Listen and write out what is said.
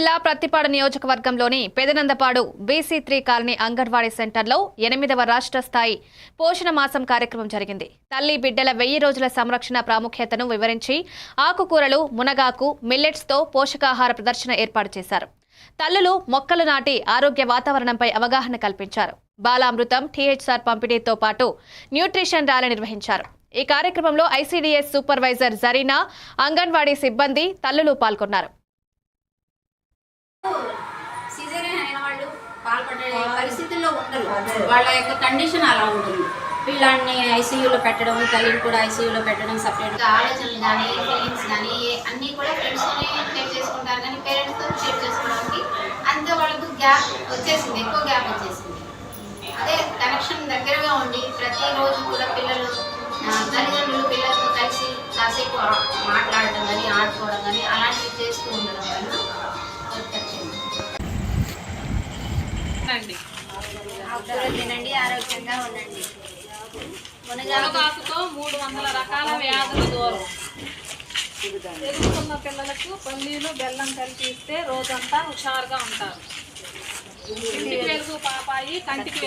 జిల్లా ప్రత్తిపాడు నియోజకవర్గంలోని Pedanandipadu BC three colony anganwadi సెంటర్లో ఎనిమిదవ రాష్ట్ర స్థాయి పోషణ మాసం కార్యక్రమం జరిగింది. తల్లి బిడ్డల వెయ్యి రోజుల సంరక్షణ ప్రాముఖ్యతను వివరించి ఆకుకూరలు మునగాకు మిల్లెట్స్తో పోషకాహార ప్రదర్శన ఏర్పాటు చేశారు. తల్లులు మొక్కలు నాటి ఆరోగ్య వాతావరణంపై అవగాహన కల్పించారు. బాలామృతం టీహెచ్ఆర్ పంపిణీతో పాటు న్యూట్రిషన్ ర్యాలీ నిర్వహించారు. ఈ కార్యక్రమంలో ఐసీడీఎస్ సూపర్వైజర్ జరీనా అంగన్వాడీ సిబ్బంది తల్లులు పాల్గొన్నారు. అయిన వాళ్ళు పాల్పడే పరిస్థితుల్లో ఉండరు. వాళ్ళ యొక్క కండిషన్ అలా ఉంటుంది. పిల్లాడిని ఐసీయూలో పెట్టడం తల్లిని కూడా ఐసీయూలో పెట్టడం సపరేట్ ఆలోచనలు కానీ ఫీలింగ్స్ కానీ అన్నీ కూడా ఫ్రెండ్స్తోనే షేర్ చేసుకుంటారు కానీ పేరెంట్స్తో షేర్ చేసుకోవడానికి అంత వాళ్ళకు గ్యాప్ వచ్చేసింది ఎక్కువ గ్యాప్ వచ్చేసింది. అదే కనెక్షన్ దగ్గరగా ఉండి ప్రతిరోజు కూడా పిల్లలు తల్లిదండ్రులు పిల్లలతో కలిసి కాసేపు మాట్లాడడం కానీ ఆడుకోవడం కానీ తినండి. తినండి ఆరోగ్యంగా ఉండండి. మునగాకు మునగాకుతో మూడు వందల రకాల వ్యాధులు దూరం. ఎదుగుతున్న పిల్లలకు పల్లీలు బెల్లం కలిపి ఇస్తే రోజంతా హుషారుగా ఉంటారు. ఇంటికి వెలుగు పాపాయి కంటికి